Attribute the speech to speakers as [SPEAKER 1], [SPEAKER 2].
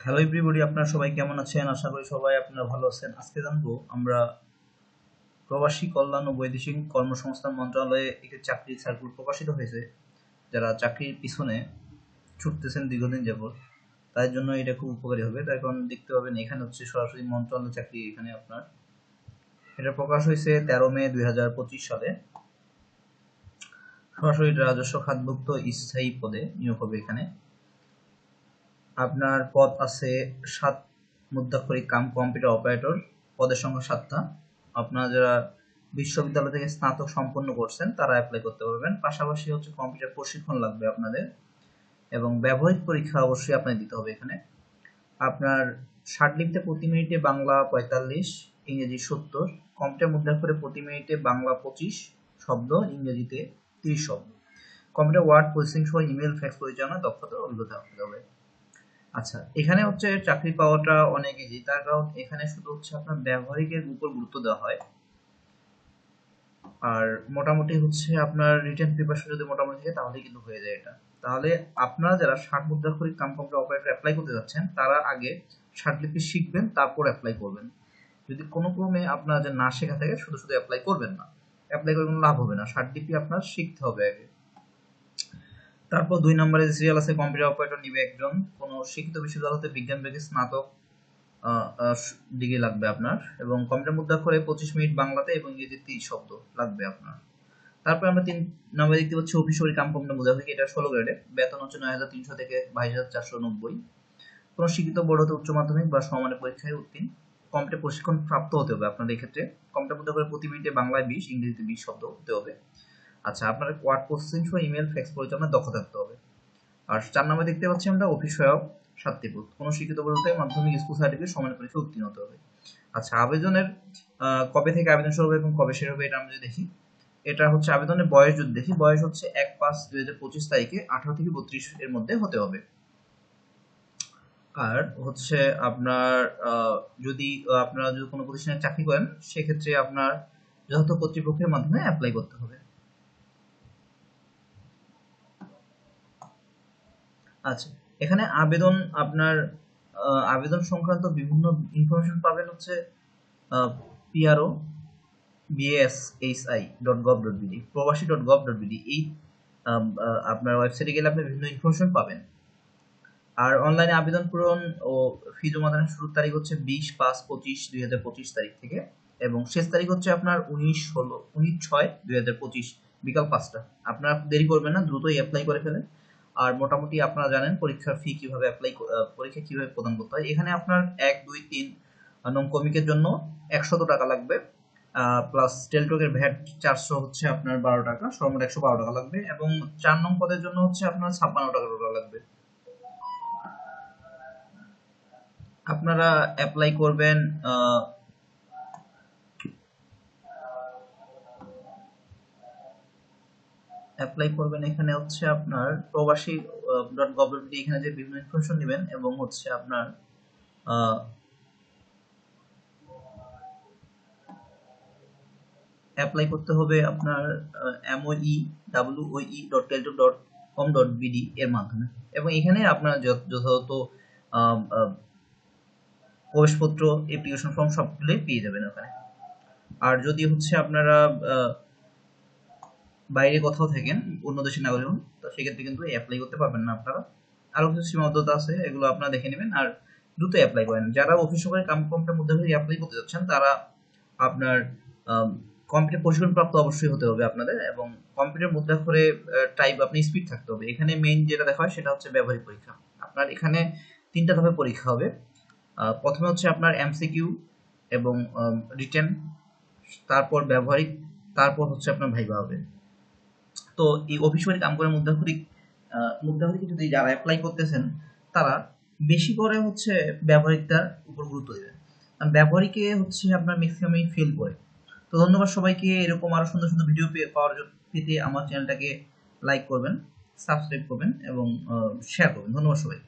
[SPEAKER 1] Hello everybody আপনারা সবাই কেমন আছেন? আশা করি সবাই আপনারা ভালো আছেন। আজকে জানব আমরা প্রবাসী কল্যাণ ও বৈদেশিক কর্মসংস্থান মন্ত্রণালয়ে একটি চাকরির সার্কুল প্রকাশিত হয়েছে, যারা চাকরির পিছনে ছুটতেছেন দীর্ঘদিন যাবত তাদের জন্য এটা খুব উপকারী হবে। তার কারণ দেখতে পাবেন, এখানে হচ্ছে সরাসরি মন্ত্রণালয় চাকরি এখানে আপনার। এটা প্রকাশ হয়েছে তেরো মে দু হাজার পঁচিশ সালে। সরাসরি রাজস্ব খাতভুক্ত স্থায়ী পদে নিয়োগ হবে এখানে। আপনার পদ আছে সাত মুদ্রাক্ষরিক কাম কম্পিউটার অপারেটর, পদের সংখ্যা সাতটা। আপনারা যারা বিশ্ববিদ্যালয় থেকে স্নাতক সম্পন্ন করছেন, তারা অ্যাপ্লাই করতে পারবেন। পাশাপাশি হচ্ছে কম্পিউটার প্রশিক্ষণ লাগবে আপনাদের এবং ব্যবহারিক পরীক্ষা অবশ্যই আপনার দিতে হবে এখানে। আপনার ষাট লিপিতে প্রতি মিনিটে বাংলা পঁয়তাল্লিশ, ইংরেজি সত্তর, কম্পিউটার মুদ্রাক্ষরে প্রতি মিনিটে বাংলা পঁচিশ শব্দ, ইংরেজিতে তিরিশ শব্দ। কম্পিউটার ওয়ার্ড প্রসেসিং সহ ইমেল, ফ্যাক্স পরিচালনা দক্ষতা অভিজ্ঞতা হতে হবে। আচ্ছা এখানে হচ্ছে চাকরি পাওয়াটা অনেক ইজি তার কারণ এখানে শুধু হচ্ছে আপনার ব্যবহারিকের উপর গুরুত্ব দেওয়া হয়। আর মোটামুটি হচ্ছে আপনার রিটার্ন প্রিপারেশন যদি মোটামুটি থাকে তাহলে কিন্তু হয়ে যায় এটা। তাহলে আপনারা যারা ষাট মুদ্রাক্ষরিক কাম কম্পিউটার অপারেটর অ্যাপ্লাই করতে যাচ্ছেন, তারা আগে ষাট লিপি শিখবেন, তারপর অ্যাপ্লাই করবেন। যদি কোনো ক্রমে আপনারা যে না শেখা থাকে, শুধু শুধু অ্যাপ্লাই করবেন না। অ্যাপ্লাই করে কোনো লাভ হবে না। ষাট লিপি আপনার শিখতে হবে আগে। তারপর দুই নম্বরে যে সিরিয়াল আছে কম্পিউটার অপারেটর নিবে একজন। কোনো শিক্ষিত বিশ্ববিদ্যালয় হতে বিজ্ঞান বিভাগে স্নাতক ডিগ্রি লাগবে আপনার। এবং কম্পিউটার মুদ্রাক্ষরে পঁচিশ মিনিট বাংলাতে এবং ইংরেজি তিরিশ শব্দ লাগবে আপনার। তারপর আমরা তিন নম্বরে দেখতে পাচ্ছি অফিসরি কাম কম্পিউটার মুদ্রাক্ষরিক এটা ষোলো গ্রেডে বেতন হচ্ছে নয় হাজার তিনশো থেকে বাইশ হাজার চারশো নব্বই। কোনো শিক্ষিত বোর্ড হতে উচ্চ মাধ্যমিক বা সমানের পরীক্ষায় উত্তীর্ণ। কম্পিউটার প্রশিক্ষণ প্রাপ্ত হতে হবে আপনাদের ক্ষেত্রে কম্পিউটার মুদ্রাক্ষরে প্রতি মিনিটে বাংলায় বিশ, ইংরেজিতে বিশ শব্দ হতে হবে। আচ্ছা আপনার ওয়ার্ড প্রসেসিং সহ ইমেল ফ্যাক্স পরিচালনায় দক্ষ থাকতে হবে। আর চার নম্বরে দেখতে পাচ্ছি আমরা অফিস সহায়ক সাতটিপুত কোনো শিক্ষিত বলতে মাধ্যমিক স্কুল সার্টিফিকেট সমান পরীক্ষা উত্তীর্ণ হতে হবে। আচ্ছা আবেদনের কবে থেকে আবেদন শুরু হবে এবং কবে শেষ হবে এটা আমরা যদি দেখি, এটা হচ্ছে আবেদনের বয়স যদি দেখি, বয়স হচ্ছে এক পাঁচ দুই হাজার পঁচিশ তারিখে আঠারো থেকে বত্রিশ এর মধ্যে হতে হবে। আর হচ্ছে আপনার যদি, আপনারা যদি কোনো প্রতিষ্ঠানে চাকরি করেন, সেক্ষেত্রে আপনার যথাযথ কর্তৃপক্ষের মাধ্যমে অ্যাপ্লাই করতে হবে। আচ্ছা এখানে আবেদন আপনার আবেদন সংক্রান্ত বিভিন্ন ইনফরমেশন পাবেন হচ্ছে PRO BSHI dot gov dot BD প্রবাসী ডট গভ ডট বিডি এই আপনার ওয়েবসাইটে গেলে আপনি বিভিন্ন ইনফরমেশন পাবেন। আর অনলাইনে আবেদন পূরণ ও ফি জমা শুরুর তারিখ হচ্ছে বিশ পাঁচ পঁচিশ দুই হাজার পঁচিশ তারিখ থেকে এবং শেষ তারিখ হচ্ছে আপনার উনিশ ষোলো, উনিশ ছয় দুই হাজার পঁচিশ, বিকাল পাঁচটা। আপনারা দেরি করবেন না, দ্রুতই অ্যাপ্লাই করে ফেলেন। আর মোটামুটি আপনারা জানেন পরীক্ষার ফি কীভাবে অ্যাপ্লাই পরীক্ষা কীভাবে প্রদান করতে হয়। এখানে আপনার এক, দুই, তিন নং কমিকের জন্য একশত টাকা লাগবে। প্লাস টেলটকের ভ্যাট চারশো হচ্ছে আপনার বারো টাকা, সর্বমোট একশো বারো টাকা লাগবে এবং চার নং পদের জন্য হচ্ছে আপনার ছাপ্পান্ন টাকা লাগবে। আপনারা অ্যাপ্লাই করবেন অ্যাপ্লাই করবেন এখানে হচ্ছে আপনার প্রবাসী ডট গভ ডট এখানে যে বিভিন্ন ইনফরমেশন নেবেন এবং হচ্ছে আপনার অ্যাপ্লাই করতে হবে আপনার MOE WOE dot Teletalk dot com dot BD এর মাধ্যমে। এবং এখানে আপনার যথাযথ প্রবেশপত্র অ্যাপ্লিকেশন ফর্ম সবগুলোই পেয়ে যাবেন ওখানে। আর যদি হচ্ছে আপনারা বাইরে কোথাও থাকেন, অন্য দেশের নাগরিক হন, তো সেক্ষেত্রে কিন্তু অ্যাপ্লাই করতে পারবেন না আপনারা। আরও কিছু সীমাবদ্ধতা আছে, এগুলো আপনারা দেখে নেবেন আর দ্রুত অ্যাপ্লাই করেন। যারা অফিস সহকারী কাম কম্পিউটার মধ্যে অ্যাপ্লাই করতে যাচ্ছেন, তারা আপনার কম্পিউটার প্রশিক্ষণ প্রাপ্ত অবশ্যই হতে হবে আপনাদের এবং কম্পিউটার মুদ্রা করে টাইপ আপনি স্পিড থাকতে হবে। এখানে মেইন যেটা দেখা হয়, সেটা হচ্ছে ব্যবহারিক পরীক্ষা। আপনার এখানে তিনটা ধাপে পরীক্ষা হবে। প্রথমে হচ্ছে আপনার এমসিকিউ এবং রিটেন তারপর ব্যবহারিক, তারপর হচ্ছে আপনার ভাইবা হবে। তো এই অফিসের কাম করে মুদ্রাক্ষরিক মুদ্রাক্ষরিক যদি যারা অ্যাপ্লাই করতেছেন, তারা বেশি করে হচ্ছে ব্যবহারিকটার উপর গুরুত্ব দেবেন। কারণ ব্যবহারিকে হচ্ছে আপনার ম্যাক্সিমামই ফেল করে তো ধন্যবাদ সবাইকে, এরকম আরও সুন্দর সুন্দর ভিডিও পাওয়ার জন্য পেতে আমার চ্যানেলটাকে লাইক করবেন সাবস্ক্রাইব করবেন এবং শেয়ার করবেন। ধন্যবাদ সবাই